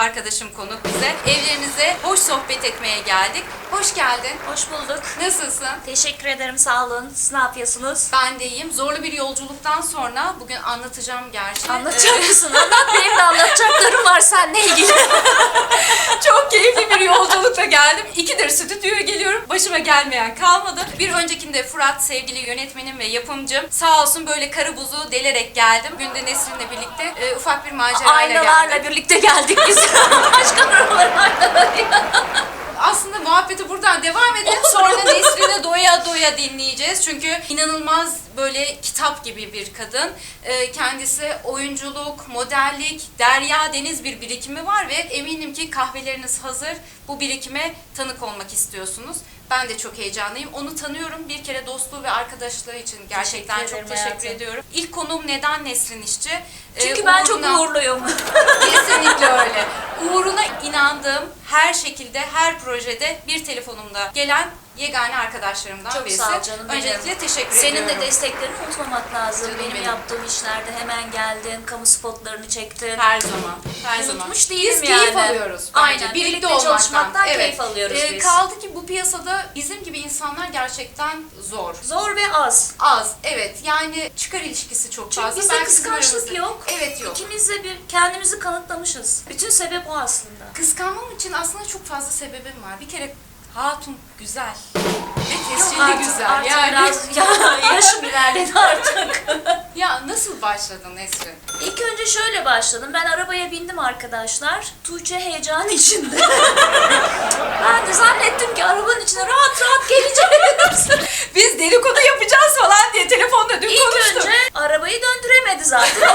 arkadaşım konuk bize. Evlerinize hoş sohbet etmeye geldik. Hoş geldin. Hoş bulduk. Nasılsın? Teşekkür ederim, sağ olun. Siz ne yapıyorsunuz? Ben de iyiyim. Zorlu bir yolculuktan sonra bugün anlatacağım gerçi. Anlatacak Ee, mısın? Anlat, benim de anlatacaklarım var seninle ilgili. Çok keyifli bir yolculukla geldim. İkidir stüdyoya geliyorum. Başıma gelmeyen kalmadı. Bir öncekinde Fırat sevgili yönetmenim ve yapımcım sağ olsun böyle karı buzu delerek geldim. Bugün de Nesrin'le birlikte e, ufak bir macerayla geldim. Aynalarla birlikte geldik biz. Başka arabaların aynalarıyla. Aslında muhabbeti buradan devam edelim. Sonra Nesrin'i doya doya dinleyeceğiz. Çünkü inanılmaz böyle kitap gibi bir kadın. Ee, kendisi oyunculuk, modellik, derya deniz bir birikimi var ve eminim ki kahveleriniz hazır. Bu birikime tanık olmak istiyorsunuz. Ben de çok heyecanlıyım. Onu tanıyorum. Bir kere dostluğu ve arkadaşlığı için gerçekten Teşekkür çok teşekkür hayatım. ediyorum. İlk konuğum neden Nesrin İşçi? Ee, Çünkü ben çok uğruna- uğurluyum. Kesinlikle öyle. Uğruna inandığım her şekilde, her projede bir telefonumda gelen yegane arkadaşlarımdan Çok birisi. sağ ol canım benim. Öncelikle teşekkür Senin ediyorum. de desteklerini unutmamak lazım. Canım benim, benim. yaptığım işlerde hemen geldin, kamu spotlarını çektin. her zaman, her zaman. Unutmuş değilim Biz keyif yani. alıyoruz bence. Aynen, Birlikte, birlikte olmaktan. çalışmaktan evet. keyif alıyoruz Ee, biz. Kaldı ki bu piyasada bizim gibi insanlar gerçekten zor. Zor ve az. Az, evet. Yani çıkar ilişkisi çok Çünkü fazla. bizde Belki kıskançlık yok. Evet yok. İkimiz de bir kendimizi kanıtlamışız. Bütün sebep o aslında. Kıskanmam için aslında çok fazla sebebim var. Bir kere hatun güzel. Ve tescilli Artık- güzel. artık yani. biraz ya, yaşım ilerledi artık. Ya nasıl başladın Nesrin? İlk önce şöyle başladım. Ben arabaya bindim arkadaşlar. Tuğçe heyecan içinde. ben de zannettim ki arabanın içine rahat rahat geleceğim. Biz delikodu yapacağız falan diye telefonda dün İlk konuştuk. önce arabayı döndüremedi zaten.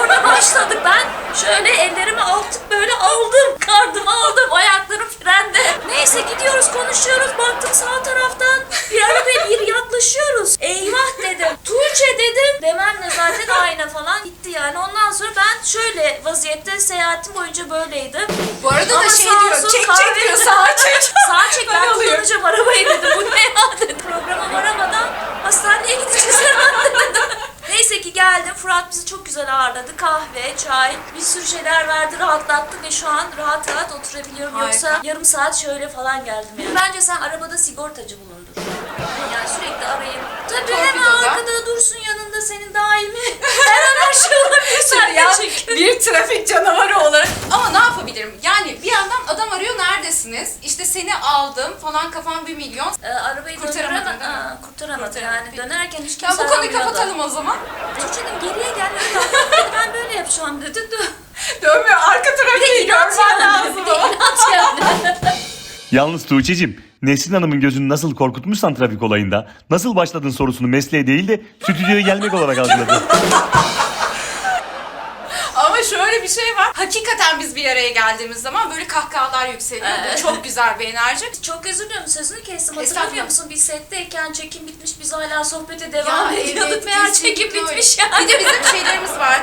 Seyahatim boyunca böyleydim. Bu arada Ama da şey diyor, çek çek diyor, sağa çek. Sağ çek ben Ben kullanacağım arabayı dedim. Bu ne ya dedim. Programa varamadan hastaneye gideceğiz herhalde dedim. Neyse ki geldim. Fırat bizi çok güzel ağırladı. Kahve, çay, bir sürü şeyler verdi. Rahatlattı ve şu an rahat rahat oturabiliyorum. Harika. Yoksa yarım saat şöyle falan geldim yani. Bence sen arabada sigortacı bulundur. Yani sürekli arayıp tabii hemen Torpidoda. arkada dursun yanında senin daimi. Her an her şey olabilir. ya çünkü. bir trafik canavarı olarak. Ama ne yapabilirim? Yani bir yandan adam arıyor neredesiniz? İşte seni aldım falan kafam bir milyon. Ee, arabayı Kurtaramadın döndüreme- değil mi? Aa, kurtaramadım Kurtaramadın. yani. Dönerken hiç kimse Ya bu konuyu aramıyordu. kapatalım o zaman. Tuğçe'nin geriye gel öyle anlat dedi. Ben böyle yapacağım dedi. Dö- Dönmüyor arka trafiği görmen lazım Bir de ama. inat yani. Yalnız Tuğçe'cim, Nesrin Hanım'ın gözünü nasıl korkutmuşsan trafik olayında, nasıl başladın sorusunu mesleğe değil de stüdyoya gelmek olarak algıladı. Ama şöyle bir şey var. Hakikaten biz bir araya geldiğimiz zaman böyle kahkahalar yükseliyor. Bu Evet. çok güzel bir enerji. Çok özür diliyorum sözünü kestim. Estağfurullah. Hatırlamıyor musun? Biz setteyken çekim bitmiş biz hala sohbete Ya devam ediyorduk. evet, Meğer çekim bitmiş yani. Bir de bizim şeylerimiz vardı.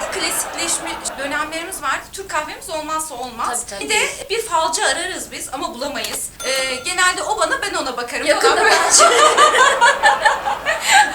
Türk kahvemiz olmazsa olmaz. Tabii, tabii. Bir de bir falcı ararız biz ama bulamayız. Ee, genelde o bana ben ona bakarım. Yakında falan.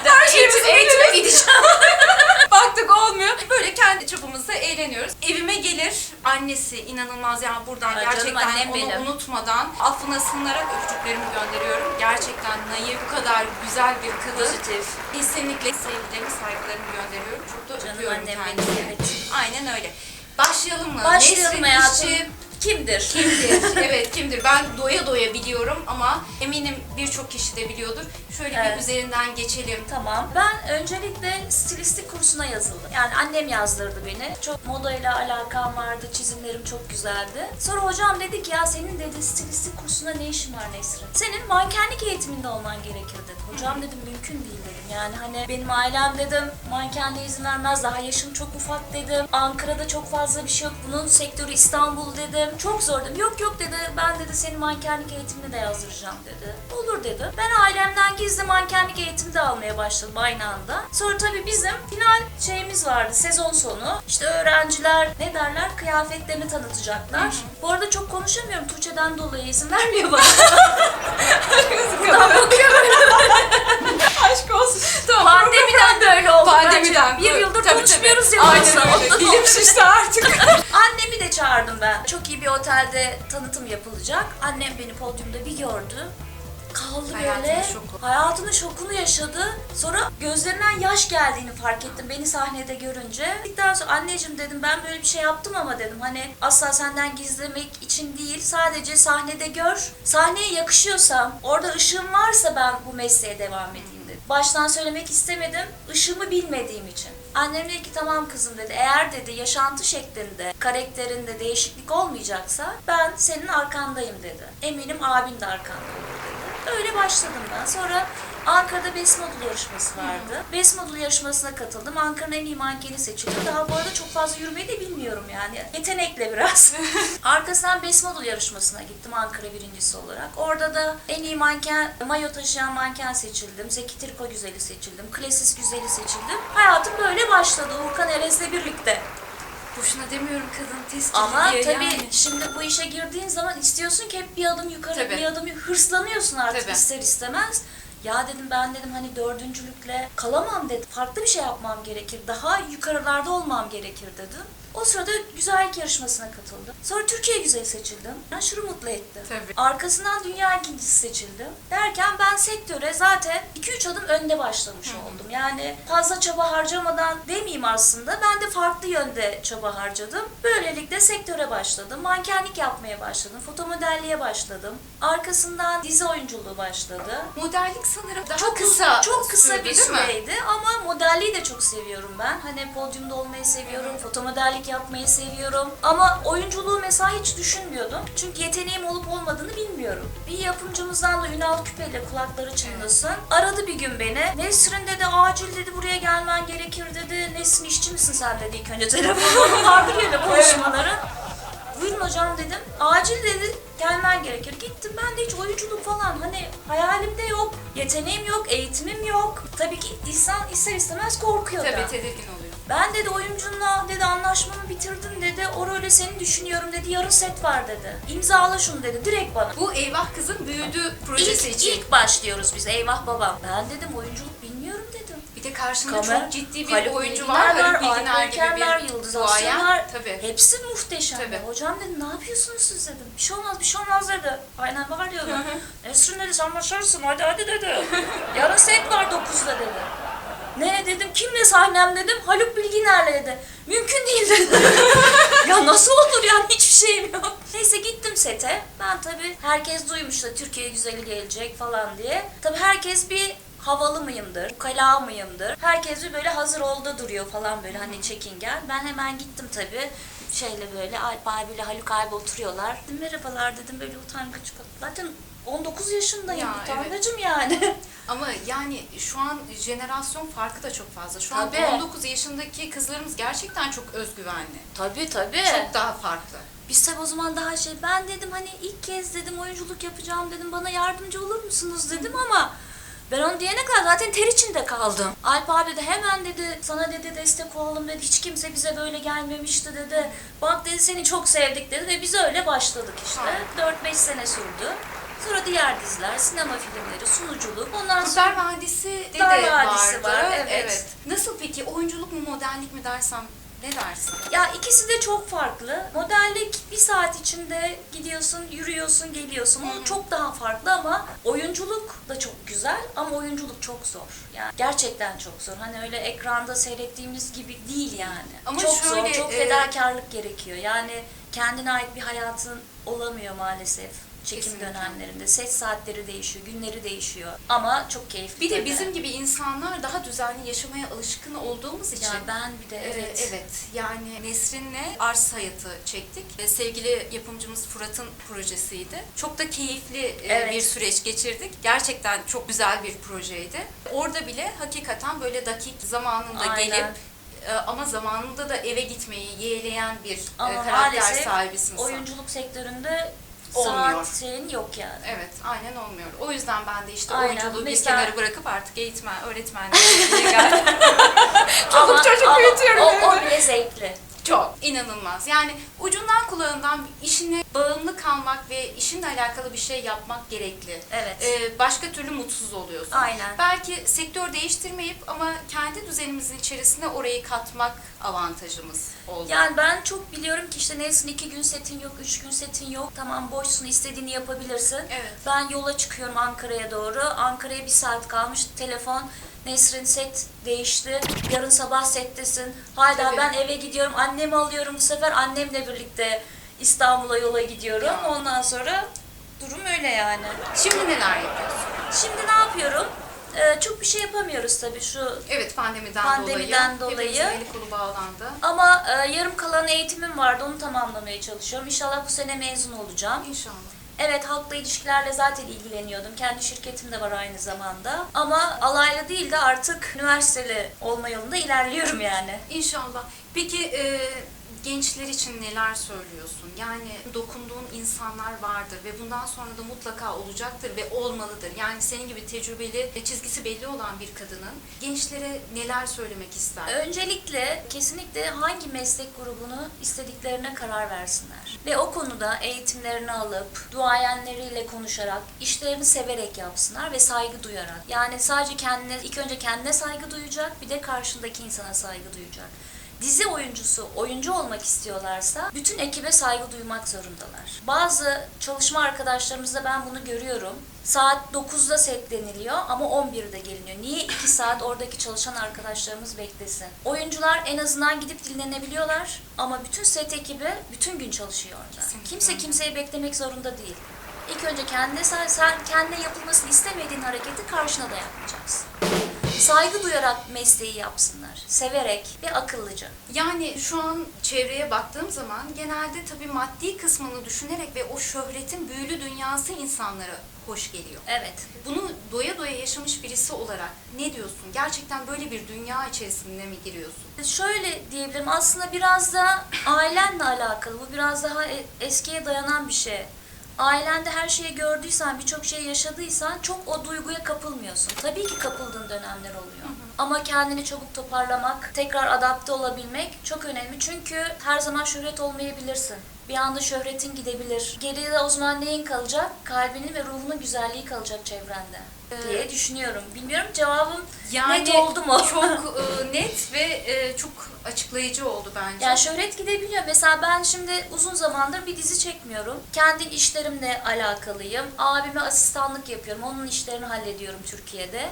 Her şeyimizi eğitim, eğitime gideceğim. Baktık olmuyor. Böyle kendi çapımızda eğleniyoruz. Evime gelir annesi inanılmaz yani buradan Ay canım, gerçekten annem onu benim. unutmadan affına sığınarak öpücüklerimi gönderiyorum. Gerçekten naif, bu kadar güzel bir kadın. Pozitif. Kesinlikle sevgilerimi, saygılarımı gönderiyorum. Çok da Canım öpüyorum annem kendisini. benim. Aynen öyle. Başlayalım mı? Başlayalım Nesrin hayatım. İşçi Kimdir? kimdir? evet kimdir? Ben doya doya biliyorum ama eminim birçok kişi de biliyordur. Şöyle bir Evet. üzerinden geçelim. Tamam. Ben öncelikle stilistik kursuna yazıldım. Yani annem yazdırdı beni. Çok modayla alakam vardı. Çizimlerim çok güzeldi. Sonra hocam dedi ki ya senin dedi stilistik kursuna ne işin var Nesrin? Senin mankenlik eğitiminde olman gerekir dedi. Hocam dedim mümkün değil dedim. Yani hani benim ailem dedim mankenliğe izin vermez. Daha yaşım çok ufak dedim. Ankara'da çok fazla bir şey yok. Bunun sektörü İstanbul dedim. Çok zor dedim. Yok yok dedi. Ben dedi senin mankenlik eğitimini de yazdıracağım dedi. Olur dedi. Ben ailemden gizli mankenlik eğitimi de almaya başladım aynı anda. Sonra tabii bizim final şeyimiz vardı sezon sonu. İşte öğrenciler ne derler kıyafetlerini tanıtacaklar. Bu arada çok konuşamıyorum. Tuğçe'den dolayı izin vermiyor bana. Buradan bakıyor böyle. Aşk olsun. Tamam. Pandemiden böyle oldu Pandemiden, bence. Bir yıldır Tabii, konuşmuyoruz tabii. ya. Aynen öyle. Dilim şişti artık. Annemi de çağırdım ben. Çok iyi bir otelde tanıtım yapılacak. Annem beni podyumda bir gördü. Kaldı Hayatının böyle. şoku. Hayatının şokunu yaşadı. Sonra gözlerinden yaş geldiğini fark ettim beni sahnede görünce. Gittikten sonra anneciğim dedim ben böyle bir şey yaptım ama dedim hani asla senden gizlemek için değil. Sadece sahnede gör. Sahneye yakışıyorsam, orada ışığım varsa ben bu mesleğe devam edeyim. Baştan söylemek istemedim. Işığımı bilmediğim için. Annem dedi ki tamam kızım dedi. Eğer dedi yaşantı şeklinde, karakterinde değişiklik olmayacaksa ben senin arkandayım dedi. Eminim abin de arkanda dedi. Öyle başladım ben. Sonra Ankara'da Best Model yarışması vardı. Best Model yarışmasına katıldım. Ankara'nın en iyi mankeni seçildim. Daha bu arada çok fazla yürümeyi de bilmiyorum yani. Yetenekle biraz. Arkasından Best Model yarışmasına gittim Ankara birincisi olarak. Orada da en iyi manken, mayo taşıyan manken seçildim. Zeki Triko güzeli seçildim. Klasis güzeli seçildim. Hayatım böyle başladı Urkan Erez'le birlikte. Boşuna demiyorum kadın tez Ama diye tabii yani. şimdi bu işe girdiğin zaman istiyorsun ki hep bir adım yukarı, Tabii. bir adım yukarı. hırslanıyorsun artık Tabii. ister istemez. Ya dedim ben dedim hani dördüncülükle kalamam dedim. Farklı bir şey yapmam gerekir. Daha yukarılarda olmam gerekir dedim. O sırada güzellik yarışmasına katıldım. Sonra Türkiye güzeli seçildim. Ben şunu mutlu etti. Tabii. Arkasından dünya ikincisi seçildim. Derken ben sektöre zaten 2-3 adım önde başlamış oldum. Yani fazla çaba harcamadan demeyeyim aslında. Ben de farklı yönde çaba harcadım. Böylelikle sektöre başladım. Mankenlik yapmaya başladım. Fotomodelliğe başladım. Arkasından dizi oyunculuğu başladı. Modellik sanırım daha Çok kısa çok kısa sürdü, bir süreydi ama modelliği de çok seviyorum ben. Hani podyumda olmayı seviyorum, fotomodellik yapmayı seviyorum. Ama oyunculuğu mesela hiç düşünmüyordum. Çünkü yeteneğim olup olmadığını bilmiyorum. Bir yapımcımızdan da Ünal Küpe'yle kulakları çınlasın. Aradı bir gün beni. Nesrin dedi acil dedi buraya gelmen gerekir dedi. Nesrin işçi misin sen dedi ilk önce telefonum vardır ya konuşmaları. Buyurun hocam dedim. Acil dedi gelmen gerekir. Gittim ben de hiç oyunculuk falan hani hayalimde yok. Yeteneğim yok, eğitimim yok. Tabii ki insan ister istemez korkuyor da. Tabii tedirgin oluyor. Ben dedi oyuncunla dedi anlaşmamı bitirdim dedi. O öyle seni düşünüyorum dedi. Yarın set var dedi. İmzala şunu dedi direkt bana. Bu Eyvah Kız'ın büyüdü projesi İlk, için. ilk başlıyoruz biz eyvah babam. Ben dedim oyunculuk bilmiyorum dedim. Bir de karşında Kamer- çok ciddi bir Haluk oyuncu var. Haluk Bilginer gibi bir Yıldız. Aslanlar. Tabii. Hepsi muhteşem. Tabii. Hocam dedim ne yapıyorsunuz siz dedim. Bir şey olmaz bir şey olmaz dedi. Aynen var diyordu. Esrin dedi sen başarırsın hadi hadi dedi. Yarın set var 9'da dedi. Ne dedim kimle sahnem dedim Haluk Bilginer'le dedi. Mümkün değil dedi. ya nasıl olur yani hiçbir şeyim yok. Neyse gittim sete. Ben tabii herkes duymuş da Türkiye güzeli gelecek falan diye. Tabii herkes bir havalı mıyımdır, ukala mıyımdır. Herkes bir böyle hazır oldu duruyor falan böyle hani çekingen. Ben hemen gittim tabii şeyle böyle Alp abiyle Haluk abi oturuyorlar. Dedim, Merhabalar dedim böyle utangaç. Zaten 19 yaşındayım Ya, evet. utangacım yani. Ama yani şu an jenerasyon farkı da çok fazla. Şu an Tabii. 19 yaşındaki kızlarımız gerçekten çok özgüvenli. tabii tabii. Çok daha farklı. Biz tabii o zaman daha şey ben dedim hani ilk kez dedim oyunculuk yapacağım dedim bana yardımcı olur musunuz dedim ama ben onu diyene kadar zaten ter içinde kaldım. Alp abi de hemen dedi sana dedi destek olalım dedi hiç kimse bize böyle gelmemişti dedi. Bak dedi seni çok sevdik dedi ve biz öyle başladık işte. 4-5 sene sürdü. Sonra diğer diziler, sinema filmleri, sunuculuk. Ondan sonra Kurtlar Vadisi de, Kurtlar de Vadisi vardı. var, evet. Nasıl peki oyunculuk mu modellik mi dersem ne dersin? Ya ikisi de çok farklı. Modellik bir saat içinde gidiyorsun, yürüyorsun, geliyorsun. O çok daha farklı ama oyunculuk da çok güzel ama oyunculuk çok zor. Yani gerçekten çok zor. Hani öyle ekranda seyrettiğimiz gibi değil yani. Ama çok zor, şöyle, çok e, fedakarlık gerekiyor. Yani kendine ait bir hayatın olamıyor maalesef çekim Kesinlikle. dönemlerinde. Set saatleri değişiyor, günleri değişiyor. Ama çok keyifli. Bir de bizim gibi insanlar daha düzenli yaşamaya alışkın olduğumuz için ya ben bir de Ee, evet. Evet. Yani Nesrin'le Ars Hayatı çektik. Ee, Sevgili yapımcımız Fırat'ın projesiydi. Çok da keyifli e, Evet. bir süreç geçirdik. Gerçekten çok güzel bir projeydi. Orada bile hakikaten böyle dakik zamanında Aynen. gelip e, ama zamanında da eve gitmeyi yeğleyen bir e, Ama karakter sahibisin oyunculuk sektöründe Olmuyor. saat şeyin yok yani. Evet, aynen olmuyor. O yüzden ben de işte Aynen. oyunculuğu bir Mesela- kenara bırakıp artık eğitmen, öğretmenliğe geldim. Ama- çocuk büyütüyorum O, o bile zevkli. Çok. inanılmaz. Yani ucundan kulağından işine bağımlı kalmak ve işinle alakalı bir şey yapmak gerekli. Evet. Ee, başka türlü mutsuz oluyorsun. Aynen. Belki sektör değiştirmeyip ama kendi düzenimizin içerisine orayı katmak avantajımız oldu. Yani ben çok biliyorum ki işte Nesrin iki gün setin yok, üç gün setin yok. Tamam boşsun istediğini yapabilirsin. Evet. Ben yola çıkıyorum Ankara'ya doğru. Ankara'ya bir saat kalmış. Telefon Nesrin set değişti. Yarın sabah settesin. Hayda Tabii. ben eve gidiyorum. Annemi alıyorum bu sefer. Annemle birlikte İstanbul'a yola gidiyorum. Ondan sonra durum öyle yani. Şimdi neler yapıyorsun? Şimdi ne yapıyorum? Ee, çok bir şey yapamıyoruz tabii şu Evet pandemiden, Pandemiden dolayı. dolayı. Hepimizin eli kolu bağlandı. ama e, yarım kalan eğitimim vardı onu tamamlamaya çalışıyorum. İnşallah bu sene mezun olacağım. İnşallah. Evet halkla ilişkilerle zaten ilgileniyordum. Kendi şirketim de var aynı zamanda. Ama alaylı değil de artık üniversiteli olma yolunda ilerliyorum yani. İnşallah. Peki e, gençler için neler söylüyorsun? Yani dokunduğun insanlar vardır ve bundan sonra da mutlaka olacaktır ve olmalıdır. Yani senin gibi tecrübeli ve çizgisi belli olan bir kadının gençlere neler söylemek ister? Öncelikle kesinlikle hangi meslek grubunu istediklerine karar versinler. Ve o konuda eğitimlerini alıp, duayenleriyle konuşarak, işlerini severek yapsınlar ve saygı duyarak. Yani sadece kendine, ilk önce kendine saygı duyacak, bir de karşındaki insana saygı duyacak. Dizi oyuncusu, oyuncu olmak istiyorlarsa bütün ekibe saygı duymak zorundalar. Bazı çalışma arkadaşlarımızda ben bunu görüyorum. Saat 9'da setleniliyor ama 11'de geliniyor. Niye 2 saat oradaki çalışan arkadaşlarımız beklesin? Oyuncular en azından gidip dinlenebiliyorlar ama bütün set ekibi bütün gün çalışıyor orada. Kesinlikle Kimse kimseyi beklemek zorunda değil. İlk önce kendine sen, sen kendine yapılmasını istemediğin hareketi karşına da yapmayacaksın. Saygı duyarak mesleği yapsınlar. Severek ve akıllıca. Yani şu an çevreye baktığım zaman genelde tabii maddi kısmını düşünerek ve o şöhretin büyülü dünyası insanlara hoş geliyor. Evet. Bunu doya doya yaşamış birisi olarak ne diyorsun? Gerçekten böyle bir dünya içerisinde mi giriyorsun? Şöyle diyebilirim aslında biraz da ailenle alakalı. Bu biraz daha e- eskiye dayanan bir şey. Ailende her şeyi gördüysen, birçok şey yaşadıysan çok o duyguya kapılmıyorsun. Tabii ki kapıldığın dönemler oluyor. Ama kendini çabuk toparlamak, tekrar adapte olabilmek çok önemli. Çünkü her zaman şöhret olmayabilirsin. Bir anda şöhretin gidebilir. Geriye o zaman neyin kalacak? Kalbinin ve ruhunun güzelliği kalacak çevrende diye düşünüyorum. Bilmiyorum cevabım net oldu mu? çok e, net ve e, çok açıklayıcı oldu bence. Yani şöhret gidebiliyor. Mesela ben şimdi uzun zamandır bir dizi çekmiyorum. Kendi işlerimle alakalıyım. Abime asistanlık yapıyorum. Onun işlerini hallediyorum Türkiye'de.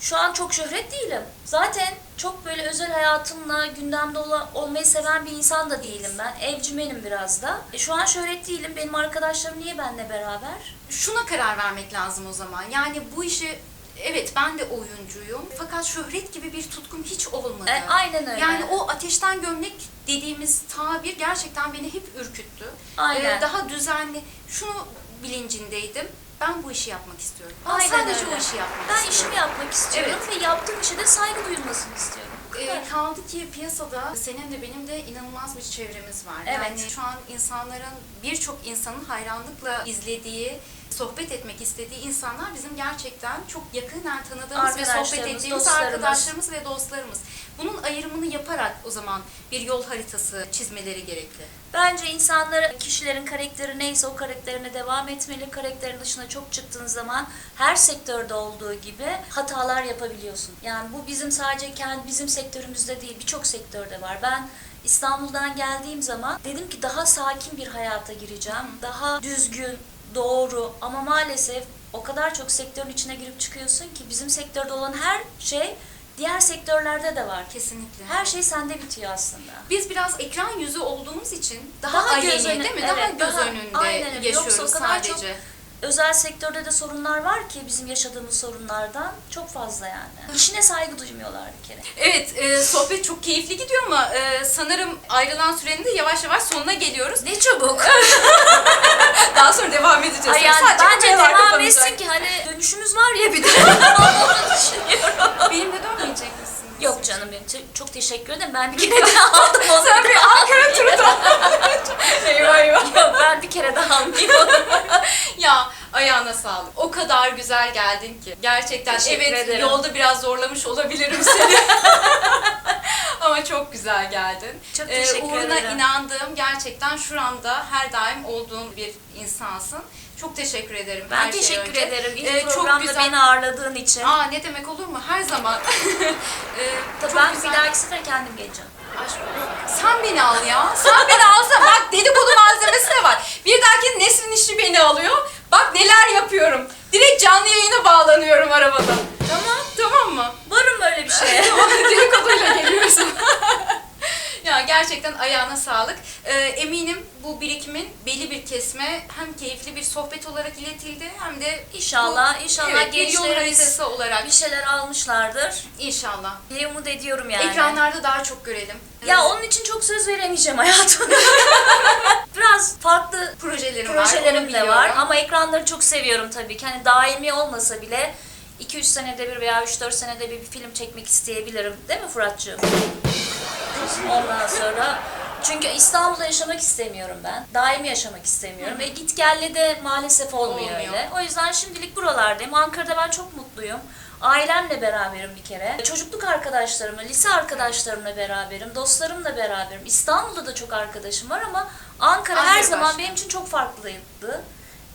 Şu an çok şöhret değilim. Zaten çok böyle özel hayatımla gündemde ola- olmayı seven bir insan da değilim ben. Evcimenim biraz da. E, şu an şöhret değilim. Benim arkadaşlarım niye benimle beraber? Şuna karar vermek lazım o zaman. Yani bu işi evet ben de oyuncuyum fakat şöhret gibi bir tutkum hiç olmadı. E, aynen öyle. Yani o ateşten gömlek dediğimiz tabir gerçekten beni hep ürküttü. Aynen. Ee, daha düzenli. Şunu bilincindeydim. Ben bu işi yapmak istiyorum. Ben Aynen sadece öyle. o işi yapmak Ben istiyorum. işimi yapmak istiyorum Evet. ve yaptığım işe de saygı duyulmasını istiyorum. Ee, kaldı ki piyasada senin de benim de inanılmaz bir çevremiz var. Evet. Yani şu an insanların birçok insanın hayranlıkla izlediği, sohbet etmek istediği insanlar bizim gerçekten çok yakından tanıdığımız ve sohbet ettiğimiz dostlarımız. arkadaşlarımız ve dostlarımız. Bunun ayrımını yaparak o zaman bir yol haritası çizmeleri gerekli. Bence insanlar kişilerin karakteri neyse o karakterine devam etmeli. Karakterin dışına çok çıktığın zaman her sektörde olduğu gibi hatalar yapabiliyorsun. Yani bu bizim sadece kendi bizim sektörümüzde değil birçok sektörde var. Ben İstanbul'dan geldiğim zaman dedim ki daha sakin bir hayata gireceğim. Daha düzgün, doğru ama maalesef o kadar çok sektörün içine girip çıkıyorsun ki bizim sektörde olan her şey diğer sektörlerde de var. Kesinlikle. Her şey sende bitiyor aslında. Biz biraz ekran yüzü olduğumuz için daha, Daha aleni göz önü- değil mi? evet, daha göz daha- önünde aynen öyle. Yoksa yaşıyoruz o kadar sadece. çok özel sektörde de sorunlar var ki bizim yaşadığımız sorunlardan çok fazla yani. İşine saygı duymuyorlar bir kere. Evet, e, sohbet çok keyifli gidiyor ama e, sanırım ayrılan sürenin de yavaş yavaş sonuna geliyoruz. Ne çabuk. Edeceğiz. Ay yani Sadece bence devam kapanacak. etsin ki hani dönüşümüz var ya bir de. Onu düşünüyorum. Benimle dönmeyecek misin? Yok canım benim te- çok teşekkür ederim. Ben bir kere daha aldım onu. Sen bir Ankara turu da. eyvah eyvah. Yok ben bir kere daha almayayım onu. Ya ayağına sağlık. O kadar güzel geldin ki. Gerçekten Teşekkür evet ederim. yolda biraz zorlamış olabilirim seni. Ama çok güzel geldin. Çok Ee, teşekkür uğruna ederim. inandığım, gerçekten şuramda her daim olduğum bir insansın. Çok teşekkür ederim Ben her teşekkür önce. ederim. İlk Ee, çok güzel- beni ağırladığın için. Aa ne demek olur mu? Her zaman. Ee, Tabii ben güzel- bir dahaki sefer kendim geleceğim. Sen beni al ya. Sen beni alsa bak dedikodu malzemesi de var. Bir dahaki Nesrin işi beni alıyor. Bak neler yapıyorum. Direkt canlı yayına bağlanıyorum arabada. Tamam. Tamam mı? Varım böyle bir şeye. Tamam dedikoduyla geliyorsun. ya gerçekten ayağına sağlık. Ee, eminim bu birikimin belli bir kesme hem keyifli bir sohbet olarak iletildi hem de İnşallah, inşallah evet, bir yol gençlerimiz haritası olarak bir şeyler almışlardır inşallah. diye umut ediyorum yani. Ekranlarda daha çok görelim. Ya onun için çok söz veremeyeceğim hayatım. Biraz farklı projelerim, var. onu projelerim de biliyorum. var ama ekranları çok seviyorum tabii ki. Hani daimi olmasa bile 2-3 senede bir veya 3-4 senede bir, bir film çekmek isteyebilirim. Değil mi Fırat'cığım? Ondan sonra çünkü İstanbul'da yaşamak istemiyorum ben. Daimi yaşamak istemiyorum. Ve git gelle de maalesef olmuyor, Olmuyor. öyle. O yüzden şimdilik buralardayım. Ankara'da ben çok mutluyum. Ailemle beraberim bir kere. Çocukluk arkadaşlarımla, lise arkadaşlarımla beraberim. Dostlarımla beraberim. İstanbul'da da çok arkadaşım var ama Ankara her zaman başka. benim için çok farklıydı.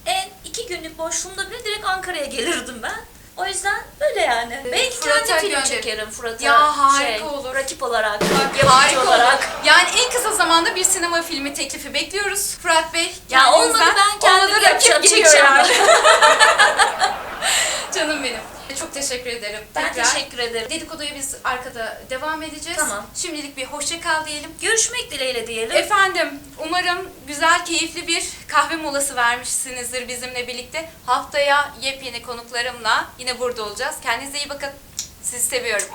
En iki günlük boşluğumda bile direkt Ankara'ya gelirdim ben. O yüzden böyle yani. Ee, Belki Fırat'a kendi film çekerim Fırat'a. Ya harika şey, olur. Rakip olarak, Harika yapımcı olur. olarak. Yani en kısa zamanda bir sinema filmi teklifi bekliyoruz. Fırat Bey, Ya olmadı kendinizden. ben kendim rakip yapacağım, geliyor çekeceğim. yani. Canım benim. Çok teşekkür ederim. Ben tekrar. teşekkür ederim. Dedikoduya biz arkada devam edeceğiz. Tamam. Şimdilik bir hoşça kal diyelim. Görüşmek dileğiyle diyelim. Efendim, umarım güzel, keyifli bir kahve molası vermişsinizdir bizimle birlikte. Haftaya yepyeni konuklarımla yine burada olacağız. Kendinize iyi bakın. Sizi seviyorum.